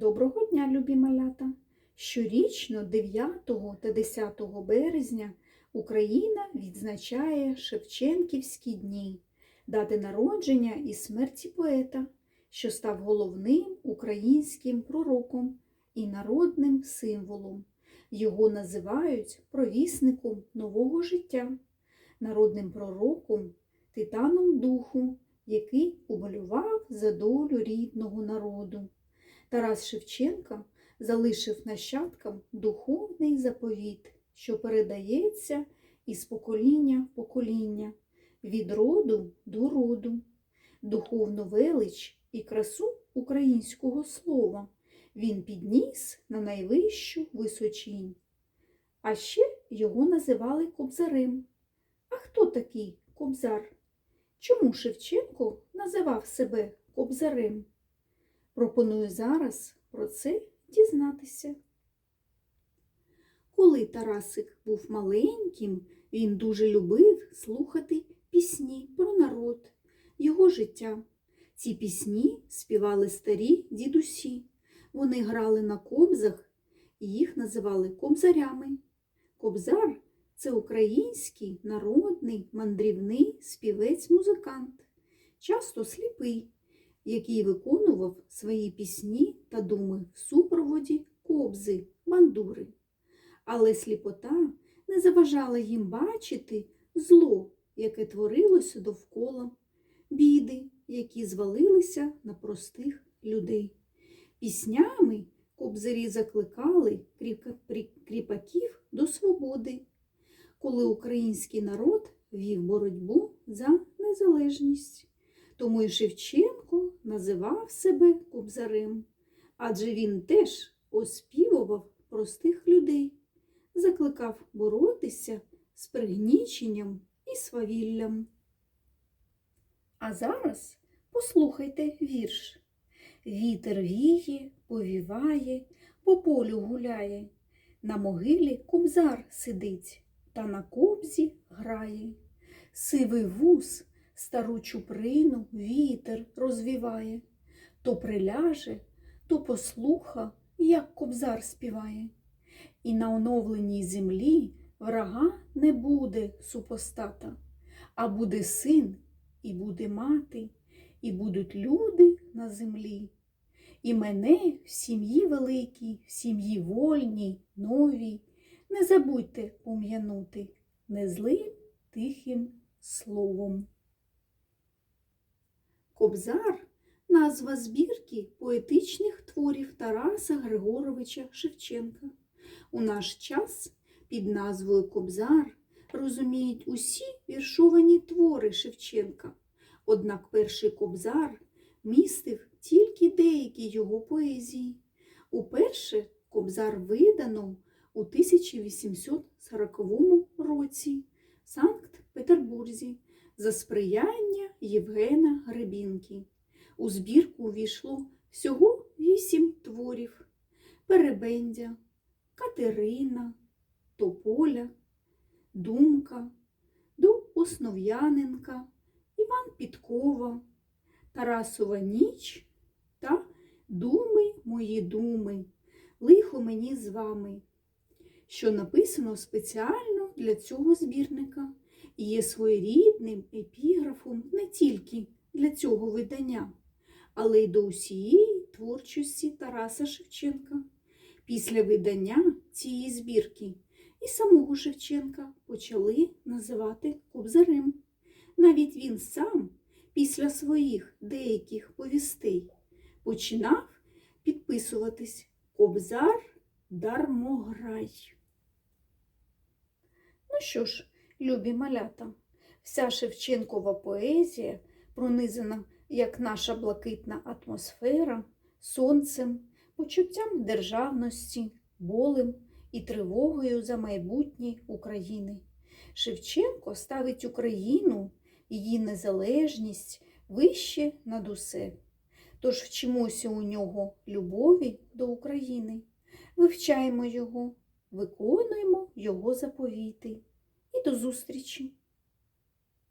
Доброго дня, любі малята! Щорічно 9 та 10 березня Україна відзначає Шевченківські дні, дати народження і смерті поета, що став головним українським пророком і народним символом. Його називають провісником нового життя, народним пророком, титаном духу, який уболював за долю рідного народу. Тарас Шевченка залишив нащадкам духовний заповіт, що передається із покоління в покоління, від роду до роду, духовну велич і красу українського слова він підніс на найвищу височінь. А ще його називали Кобзарем. А хто такий Кобзар? Чому Шевченко називав себе Кобзарем? Пропоную зараз про це дізнатися. Коли Тарасик був маленьким, він дуже любив слухати пісні про народ, його життя. Ці пісні співали старі дідусі. Вони грали на кобзах і їх називали кобзарями. Кобзар це український народний мандрівний співець-музикант, часто сліпий який виконував свої пісні та думи в супроводі кобзи, бандури. Але сліпота не заважала їм бачити зло, яке творилося довкола, біди, які звалилися на простих людей. Піснями кобзарі закликали кріпаків до свободи, коли український народ вів боротьбу за незалежність. Тому й Шевченко називав себе кобзарем, адже він теж оспівував простих людей, закликав боротися з пригніченням і свавіллям. А зараз послухайте вірш. Вітер віє, повіває, по полю гуляє, на могилі кобзар сидить та на кобзі грає. Сивий вуз стару чуприну вітер розвіває, то приляже, то послуха, як кобзар співає. І на оновленій землі врага не буде супостата, а буде син, і буде мати, і будуть люди на землі. І мене в сім'ї великій, в сім'ї вольній, новій, не забудьте пом'янути незлим тихим словом. Кобзар назва збірки поетичних творів Тараса Григоровича Шевченка. У наш час під назвою Кобзар розуміють усі віршовані твори Шевченка. Однак перший кобзар містив тільки деякі його поезії. Уперше кобзар видано у 1840 році в Санкт-Петербурзі за сприяння Євгена Гребінки. У збірку увійшло всього вісім творів. Перебендя, Катерина, Тополя, Думка, до Основ'яненка, Іван Підкова, Тарасова ніч та Думи мої думи, лихо мені з вами, що написано спеціально для цього збірника є своєрідним епіграфом не тільки для цього видання, але й до усієї творчості Тараса Шевченка. Після видання цієї збірки і самого Шевченка почали називати Кобзарем. Навіть він сам після своїх деяких повістей починав підписуватись Кобзар Дармограй. Ну що ж, любі малята, вся Шевченкова поезія пронизана, як наша блакитна атмосфера, сонцем, почуттям державності, болем і тривогою за майбутнє України. Шевченко ставить Україну, її незалежність вище над усе. Тож вчимося у нього любові до України, вивчаємо його, виконуємо його заповіти. І до зустрічі!